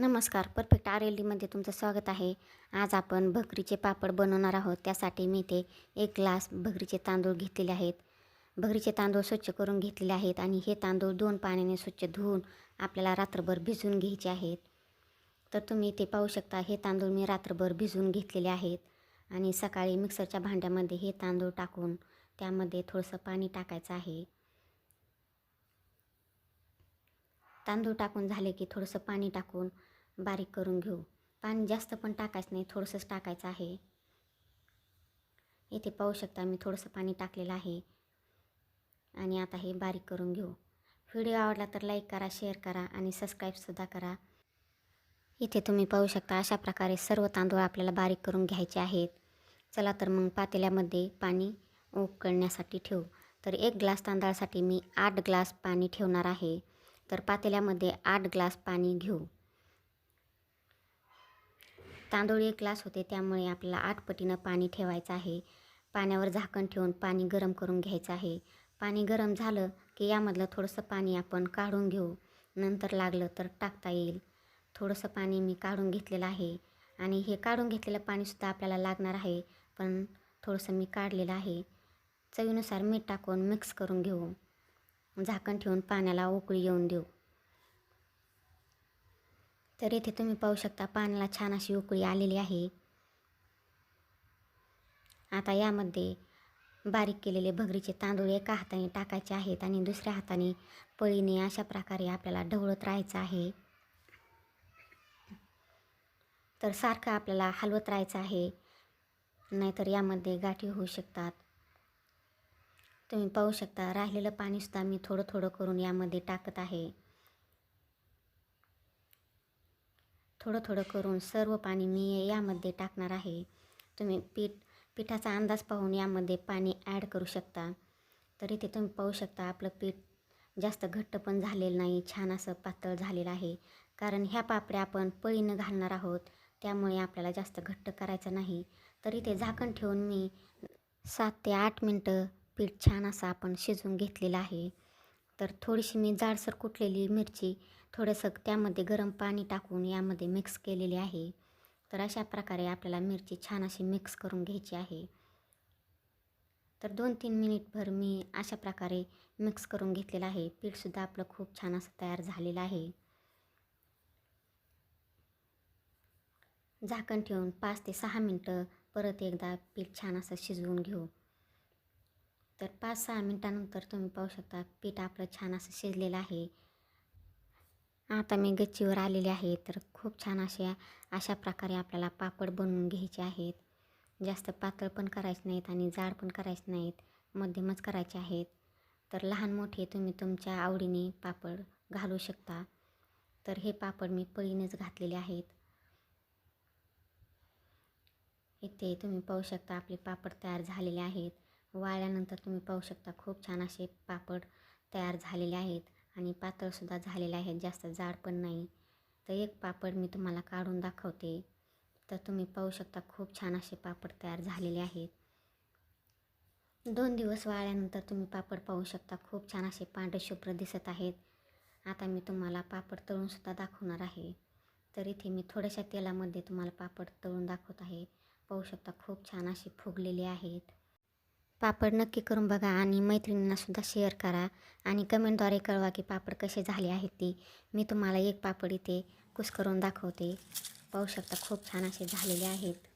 नमस्कार. Perfect R L डीमध्ये तुमचं स्वागत आहे. आज आपण भगरीचे पापड बनवणार आहोत. त्यासाठी मी ते एक ग्लास भगरीचे तांदूळ घेतलेले आहेत. भगरीचे तांदूळ स्वच्छ करून घेतलेले आहेत आणि हे तांदूळ दोन पाण्याने स्वच्छ धुवून आपल्याला रात्रभर भिजवून घ्यायचे आहेत. तर तुम्ही इथे पाहू शकता हे तांदूळ मी रात्रभर भिजवून घेतलेले आहेत. आणि सकाळी मिक्सरच्या भांड्यामध्ये हे तांदूळ टाकून त्यामध्ये थोडंसं पाणी टाकायचं आहे. तांदूळ टाकून झाले की थोडंसं पाणी टाकून बारीक करून घेऊ. पाणी जास्त पण टाकायचं नाही थोडंसंच टाकायचं आहे. इथे पाहू शकता मी थोडंसं पाणी टाकलेलं आहे. आणि आता हे बारीक करून घेऊ. व्हिडिओ आवडला तर लाईक करा शेअर करा आणि सबस्क्राईबसुद्धा करा. इथे तुम्ही पाहू शकता अशा प्रकारे सर्व तांदूळ आपल्याला बारीक करून घ्यायचे आहेत. चला तर मग पातेल्यामध्ये पाणी उकळण्यासाठी ठेवू. तर एक ग्लास तांदळासाठी मी आठ ग्लास पाणी ठेवणार आहे. तर पातेल्यामध्ये आठ ग्लास पाणी घेऊ. तांदूळ एक ग्लास होते त्यामुळे आपल्याला आठ पटीनं पाणी ठेवायचं आहे. पाण्यावर झाकण ठेवून पाणी गरम करून घ्यायचं आहे. पाणी गरम झालं की यामधलं थोडंसं पाणी आपण काढून घेऊ. नंतर लागलं तर टाकता येईल. थोडंसं पाणी मी काढून घेतलेलं आहे. आणि हे काढून घेतलेलं पाणीसुद्धा आपल्याला लागणार आहे पण थोडंसं मी काढलेलं आहे. चवीनुसार मीठ टाकून मिक्स करून घेऊ. झाकण ठेवून पाण्याला उकळी येऊन देऊ. तर इथे तुम्ही पाहू शकता पाण्याला छान अशी उकळी आलेली आहे. आता यामध्ये बारीक केलेले भगरीचे तांदूळ एका हाताने टाकायचे आहेत आणि दुसऱ्या हाताने पळीने अशा प्रकारे आपल्याला ढवळत राहायचं आहे. तर सारखं आपल्याला हलवत राहायचं आहे. नाहीतर यामध्ये गाठी होऊ शकतात. तुम्ही पाहू शकता राहिलेलं पाणीसुद्धा मी थोडं थोडं करून यामध्ये टाकत आहे. थोडं थोडं करून सर्व पाणी मी यामध्ये टाकणार आहे. तुम्ही पीठ पिठाचा अंदाज पाहून यामध्ये पाणी ॲड करू शकता. तर इथे तुम्ही पाहू शकता आपलं पीठ जास्त घट्ट पण झालेलं नाही छान असं पातळ झालेलं आहे. कारण ह्या पापड्या आपण पळीनं घालणार आहोत त्यामुळे आपल्याला जास्त घट्ट करायचं नाही. तर इथे झाकण ठेवून मी सात ते आठ मिनटं पीठ छान असं आपण शिजवून घेतलेलं आहे. तर थोडीशी मी जाडसर कुटलेली मिरची थोडंसं त्यामध्ये गरम पाणी टाकून यामध्ये मिक्स केलेली आहे. तर अशा प्रकारे आपल्याला मिरची छान अशी मिक्स करून घ्यायची आहे. तर दोन तीन मिनिटभर मी अशा प्रकारे मिक्स करून घेतलेलं आहे. पीठसुद्धा आपलं खूप छान असं तयार झालेलं आहे. झाकण ठेवून पाच ते सहा मिनटं परत एकदा पीठ छान असं शिजवून घेऊ. तर पाच सहा मिनटानंतर तुम्ही पाहू शकता पीठ आपलं छान असं शिजलेलं आहे. आता मी गच्चीवर आलेले आहे तर खूप छान अशा अशा प्रकारे आपल्याला पापड बनवून घ्यायचे आहेत. जास्त पातळ पण करायचे नाहीत आणि जाड पण करायचे नाहीत मध्यमच करायचे आहेत. तर लहान मोठे तुम्ही तुमच्या आवडीने पापड घालू शकता. तर हे पापड मी पळीनेच घातलेले आहेत. इथे तुम्ही पाहू शकता आपले पापड तयार झालेले आहेत. वाळल्यानंतर तुम्ही पाहू शकता खूप छान असे पापड तयार झालेले आहेत आणि पातळसुद्धा झालेले आहेत जास्त जाड पण नाही. तर एक पापड मी तुम्हाला काढून दाखवते. तर तुम्ही पाहू शकता खूप छान असे पापड तयार झालेले आहेत. दोन दिवस वाळल्यानंतर तुम्ही पापड पाहू शकता खूप छान असे पांढरे शुभ्र दिसत आहेत. आता मी तुम्हाला पापड तळूनसुद्धा दाखवणार आहे. तर इथे मी थोड्याशा तेलामध्ये तुम्हाला पापड तळून दाखवत आहे. पाहू शकता खूप छान असे फुगलेले आहेत. पापड नक्की करून बघा आणि मैत्रिणींनासुद्धा शेअर करा आणि कमेंटद्वारे कळवा की पापड कसे झाले आहेत ते. मी तुम्हाला एक पापड इथे कुस करून दाखवते. पाहू शकता खूप छान असे झालेले आहेत.